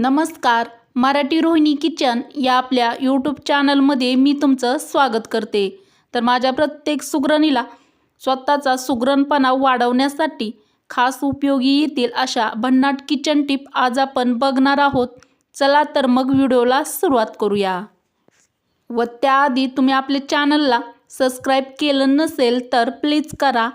नमस्कार मराठी रोहिणी किचन या आपल्या यूट्यूब चॅनलमध्ये मी तुमचं स्वागत करते. तर माझ्या प्रत्येक सुगरणीला स्वतःचा सुगरणपणा वाढवण्यासाठी खास उपयोगी येतील अशा भन्नाट किचन टिप आज आपण बघणार आहोत. चला तर मग व्हिडिओला सुरुवात करूया. व त्याआधी तुम्ही आपल्या चॅनलला सबस्क्राईब केलं नसेल तर प्लीज करा.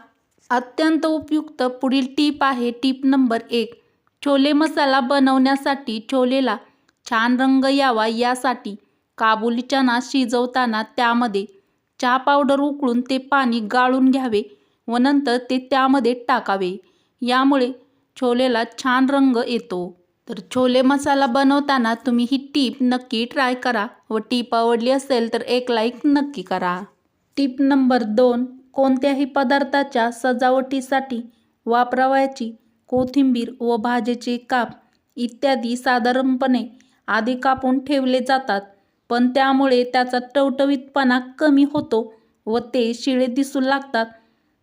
अत्यंत उपयुक्त पुढील टीप आहे टीप नंबर एक. छोले मसाला बनवण्यासाठी छोलेला छान रंग यावा यासाठी काबुली चना शिजवताना त्यामध्ये चहा पावडर उकळून ते पाणी गाळून घ्यावे व नंतर ते त्यामध्ये टाकावे. यामुळे छोलेला छान रंग येतो. तर छोले मसाला बनवताना तुम्ही ही टीप नक्की ट्राय करा व टीप आवडली असेल तर एक लाईक नक्की करा. टीप नंबर दोन कोणत्याही पदार्थाच्या सजावटीसाठी वापरावयाची कोथिंबीर व भाजीचे काप इत्यादी साधारणपणे आधी कापून ठेवले जातात पण त्यामुळे त्याचा टवटवीतपणा कमी होतो व ते शिळे दिसू लागतात.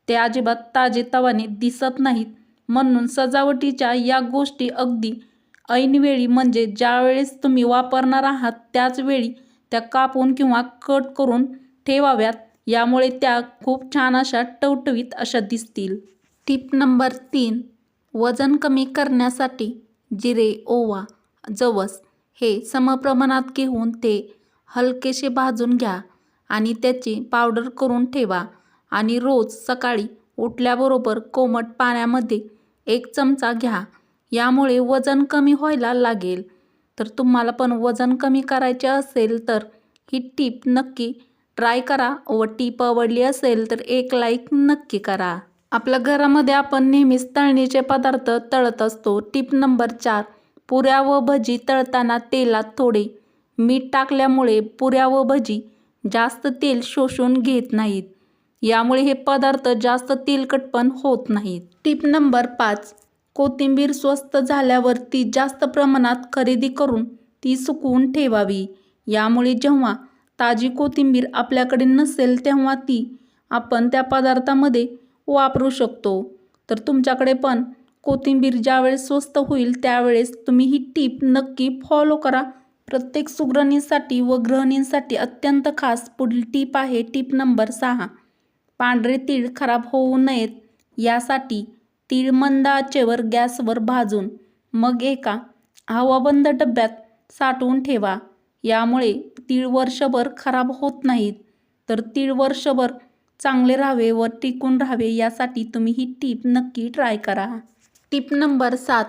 ते अजिबात ताजेतवाने दिसत नाहीत. म्हणून सजावटीच्या या गोष्टी अगदी ऐनवेळी म्हणजे ज्यावेळेस तुम्ही वापरणार आहात त्याचवेळी त्या कापून किंवा कट करून ठेवाव्यात. यामुळे त्या खूप छान अशा टवटवीत अशा दिसतील. टिप नंबर तीन. वजन कमी करण्यासाठी जिरे ओवा जवस हे समप्रमाणात घेऊन ते हलकेसे भाजून घ्या आणि त्याची पावडर करून ठेवा आणि रोज सकाळी उठल्याबरोबर कोमट पाण्यामध्ये एक चमचा घ्या. यामुळे वजन कमी व्हायला लागेल. तर तुम्हाला पण वजन कमी करायचे असेल तर ही टीप नक्की ट्राय करा. व टीप आवडली असेल तर एक लाईक नक्की करा. आपल्या घरामध्ये आपण नेहमीच तळणीचे पदार्थ तळत असतो. टीप नंबर चार पुऱ्या व भजी तळताना तेलात थोडे मीठ टाकल्यामुळे पुऱ्या व भजी जास्त तेल शोषून घेत नाहीत. यामुळे हे पदार्थ जास्त तेलकट पण होत नाहीत. टीप नंबर पाच कोथिंबीर स्वस्त झाल्यावर ती जास्त प्रमाणात खरेदी करून ती सुकवून ठेवावी. यामुळे जेव्हा ताजी कोथिंबीर आपल्याकडे नसेल तेव्हा ती आपण त्या पदार्थामध्ये वापरू शकतो. तर तुमच्याकडे पण कोथिंबीर ज्यावेळेस स्वस्त होईल त्यावेळेस तुम्ही ही टीप नक्की फॉलो करा. प्रत्येक सुगरणीसाठी व गृहिणींसाठी अत्यंत खास पुढील टीप आहे टीप नंबर सहा. पांढरे तीळ खराब होऊ नयेत. यासाठी तीळ मंद आचेवर गॅसवर भाजून मग एका हवाबंद डब्यात साठवून ठेवा. यामुळे तीळ वर्षभर खराब होत नाहीत. तर तीळ वर्षभर चांगले राहावे व टिकून राहावे यासाठी तुम्ही ही टीप नक्की ट्राय करा. टीप नंबर सात.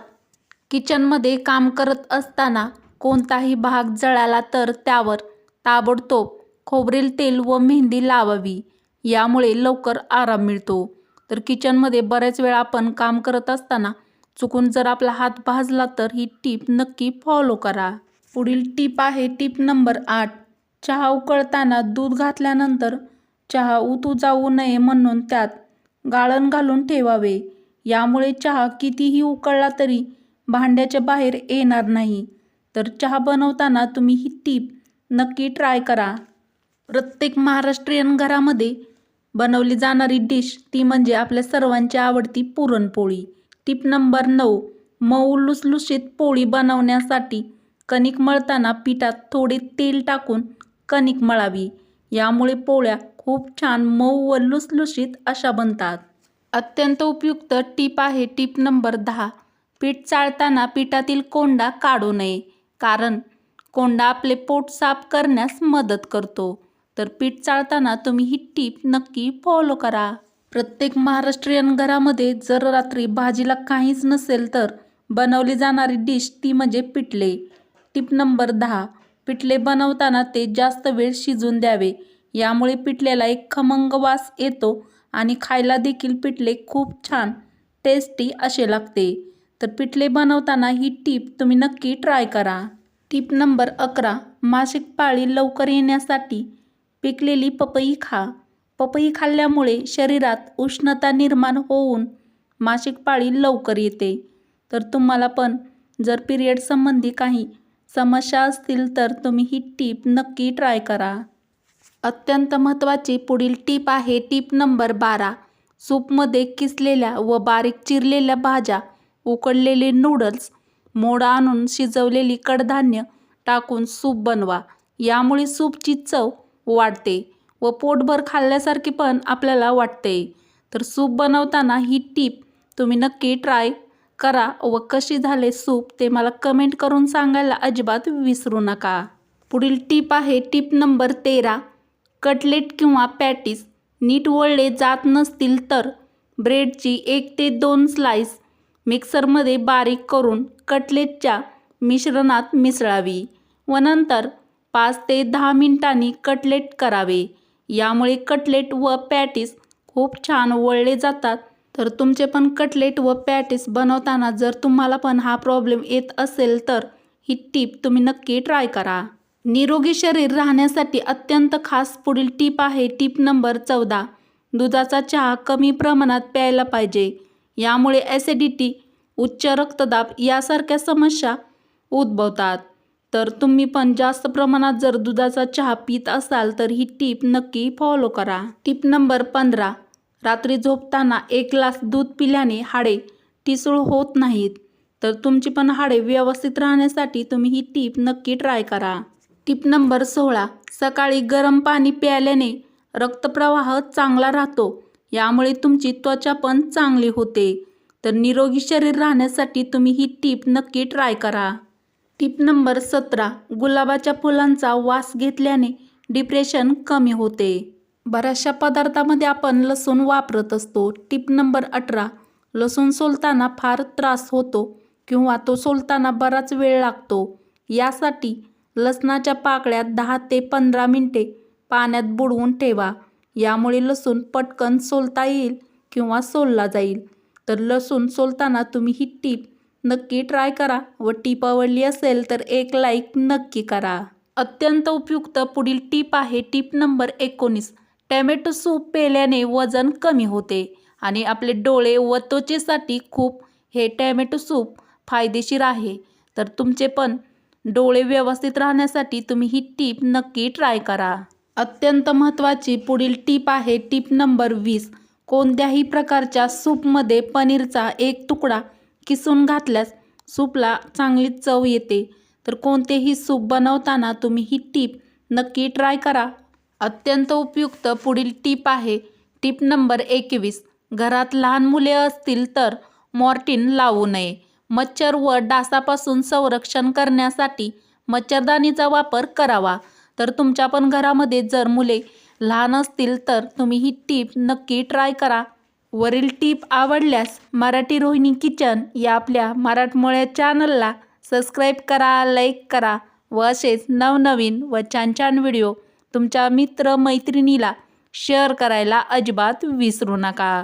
किचनमध्ये काम करत असताना कोणताही भाग जळाला तर त्यावर ताबडतोब खोबरेल तेल व मेहंदी लावावी. यामुळे लवकर आराम मिळतो. तर किचनमध्ये बऱ्याच वेळा आपण काम करत असताना चुकून जर आपला हात भाजला तर ही टीप नक्की फॉलो करा. पुढील टीप आहे टीप नंबर आठ. चहा उकळताना दूध घातल्यानंतर चहा उतू जाऊ नये म्हणून त्यात गाळण घालून ठेवावे. यामुळे चहा कितीही उकळला तरी भांड्याच्या बाहेर येणार नाही. तर चहा बनवताना तुम्ही ही टीप नक्की ट्राय करा. प्रत्येक महाराष्ट्रीयन घरामध्ये बनवली जाणारी डिश ती म्हणजे आपल्या सर्वांची आवडती पुरणपोळी. टीप नंबर नऊ मऊ लुसलुशीत पोळी बनवण्यासाठी कणिक मळताना पिठात थोडे तेल टाकून कणिक मळावी. यामुळे पोळ्या खूप छान मऊ व लुसलुशीत अशा बनतात. अत्यंत उपयुक्त टीप आहे टीप नंबर दहा. पीठ चाळताना पिठातील कोंडा काढू नये कारण कोंडा आपले पोट साफ करण्यास मदत करतो. तर पीठ चाळताना तुम्ही ही टीप नक्की फॉलो करा. प्रत्येक महाराष्ट्रीयन घरामध्ये जर रात्री भाजीला काहीच नसेल तर बनवली जाणारी डिश ती म्हणजे पिठले. टीप नंबर दहा. पिठले बनवताना ते जास्त वेळ शिजून द्यावे. यामुळे पिठल्याला एक खमंग वास येतो आणि खायला देखील पिठले खूप छान टेस्टी असे लागते. तर पिठले बनवताना ही टीप तुम्ही नक्की ट्राय करा. टीप नंबर अकरा मासिक पाळी लवकर येण्यासाठी पिकलेली पपई खा. पपई खाल्ल्यामुळे शरीरात उष्णता निर्माण होऊन मासिक पाळी लवकर येते. तर तुम्हाला पण जर पिरियड संबंधी काही समस्या असतील तर तुम्ही ही टीप नक्की ट्राय करा. अत्यंत महत्त्वाची पुढील टीप आहे टीप नंबर बारा. सूपमध्ये किसलेल्या व बारीक चिरलेल्या भाज्या उकडलेले नूडल्स मोड आणून शिजवलेली कडधान्य टाकून सूप बनवा. यामुळे सूपची चव वाढते व पोटभर खाल्ल्यासारखी पण आपल्याला वाटते. तर सूप बनवताना ही टीप तुम्ही नक्की ट्राय करा व कशी झाले सूप ते मला कमेंट करून सांगायला अजिबात विसरू नका. पुढील टीप आहे टीप नंबर तेरा. कटलेट किंवा पॅटीस नीट वळले जात नसतील तर ब्रेडची एक ते दोन स्लाइस मिक्सरमध्ये बारीक करून कटलेटच्या मिश्रणात मिसळावी व नंतर पाच ते दहा मिनिटांनी कटलेट करावे. यामुळे कटलेट व पॅटीस खूप छान वळले जातात. तर तुमचे पण कटलेट व पॅटीस बनवताना जर तुम्हाला पण हा प्रॉब्लेम येत असेल तर ही टीप तुम्ही नक्की ट्राय करा. निरोगी शरीर राहण्यासाठी अत्यंत खास पुढील टीप आहे टीप नंबर चौदा. दुधाचा चहा कमी प्रमाणात प्यायला पाहिजे. यामुळे ॲसिडिटी उच्च रक्तदाब यासारख्या समस्या उद्भवतात. तर तुम्ही पण जास्त प्रमाणात जर दुधाचा चहा पित असाल तर ही टीप नक्की फॉलो करा. टीप नंबर पंधरा. रात्री झोपताना एक ग्लास दूध पिल्याने हाडे ठिसूळ होत नाहीत. तर तुमची पण हाडे व्यवस्थित राहण्यासाठी तुम्ही ही टीप नक्की ट्राय करा. टीप नंबर सोळा सकाळी गरम पाणी प्यायल्याने रक्तप्रवाह चांगला राहतो. यामुळे तुमची त्वचा पण चांगली होते. तर निरोगी शरीर राहण्यासाठी तुम्ही ही टीप नक्की ट्राय करा. टीप नंबर सतरा गुलाबाच्या फुलांचा वास घेतल्याने डिप्रेशन कमी होते. बऱ्याचशा पदार्थामध्ये आपण लसूण वापरत असतो. टीप नंबर अठरा लसूण सोलताना फार त्रास होतो किंवा तो सोलताना बराच वेळ लागतो. यासाठी लसणाच्या पाकळ्यात दहा ते पंधरा मिनटे पाण्यात बुडवून ठेवा. यामुळे लसूण पटकन सोलता येईल किंवा सोलला जाईल. तर लसूण सोलताना तुम्ही ही टीप नक्की ट्राय करा व टीप आवडली असेल तर एक लाईक नक्की करा. अत्यंत उपयुक्त पुढील टीप आहे टीप नंबर एकोणीस. टॅमॅटो सूप पेल्याने वजन कमी होते आणि आपले डोळे व त्वचेसाठी खूप हे टॅमॅटो सूप फायदेशीर आहे. तर तुमचे पण डोळे व्यवस्थित राहण्यासाठी तुम्ही ही टीप नक्की ट्राय करा. अत्यंत महत्त्वाची पुढील टीप आहे टीप नंबर वीस. कोणत्याही प्रकारच्या सूपमध्ये पनीरचा एक तुकडा किसून घातल्यास सूपला चांगली चव येते. तर कोणतेही सूप बनवताना तुम्ही ही टीप नक्की ट्राय करा. अत्यंत उपयुक्त पुढील टीप आहे टीप नंबर एकवीस. घरात लहान मुले असतील तर मॉर्टिन लावू नये. मच्छर व डासापासून संरक्षण करण्यासाठी मच्छरदाणीचा वापर करावा. तर तुमच्या पण घरामध्ये जर मुले लहान असतील तर तुम्ही ही टीप नक्की ट्राय करा. वरील टीप आवडल्यास मराठी रोहिणी किचन या आपल्या मराठमोळ्या चॅनलला सबस्क्राईब करा लाईक करा व असेच नवनवीन व छान छान व्हिडिओ तुमच्या मित्र मैत्रिणीला शेअर करायला अजिबात विसरू नका.